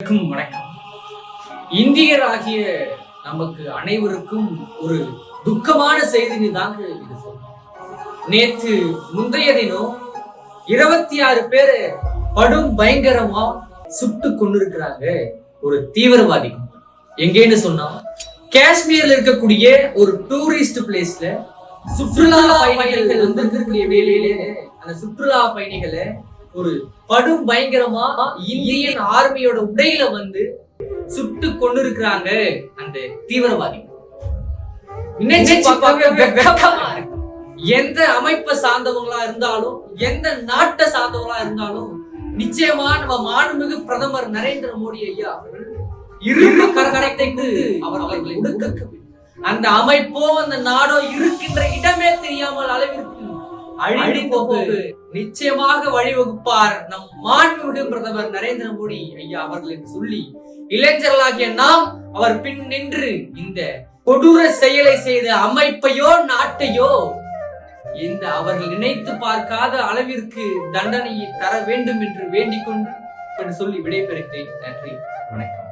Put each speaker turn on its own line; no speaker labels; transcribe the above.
வணக்கம். இந்தியராகிய நமக்கு அனைவருக்கும் ஒரு துக்கமான செய்தி தாங்க இது. நேற்று முந்தைய தினம் இருபத்தி ஆறு பேரை படும் பயங்கரமா சுட்டு கொண்டிருக்கிறாங்க ஒரு தீவிரவாதி. எங்கேன்னு சொன்னா காஷ்மீர்ல இருக்கக்கூடிய ஒரு டூரிஸ்ட் பிளேஸ்ல சுற்றுலா பயணிகள் வந்திருக்கக்கூடிய வேலையில அந்த சுற்றுலா பயணிகளை ஒரு படும் பயங்கரமா இந்தியன் ஆர்மியோட உடையில வந்து சுட்டு கொண்டு இருக்கிறாங்க அந்த தீவிரவாதி. எந்த அமைப்பை சார்ந்தவங்களா இருந்தாலும் எந்த நாட்டை சார்ந்தவங்களா இருந்தாலும் நிச்சயமா நம்ம மாண்புமிகு பிரதமர் நரேந்திர மோடி ஐயா அவர்கள் இரும்பு கரகரத்தை கொண்டு அவர் அவர்களை. அந்த அமைப்போ அந்த நாடோ இருக்கின்ற இடமே தெரியாமல் அளவிற்கு அழிந்து நிச்சயமாக வழிவகுப்பார் நம் மாண்புமிகு பிரதமர் நரேந்திர மோடி ஐயா அவர்கள் என்று சொல்லி. இளைஞர்களாகிய நாம் அவர் பின் நின்று இந்த கொடூர செயலை செய்த அமைப்பையோ நாட்டையோ இந்த அவர்கள் நினைத்து பார்க்காத அளவிற்கு தண்டனையை தர வேண்டும் என்று வேண்டிக் கொண்டு என்று சொல்லி விடைபெறுகிறேன். நன்றி. வணக்கம்.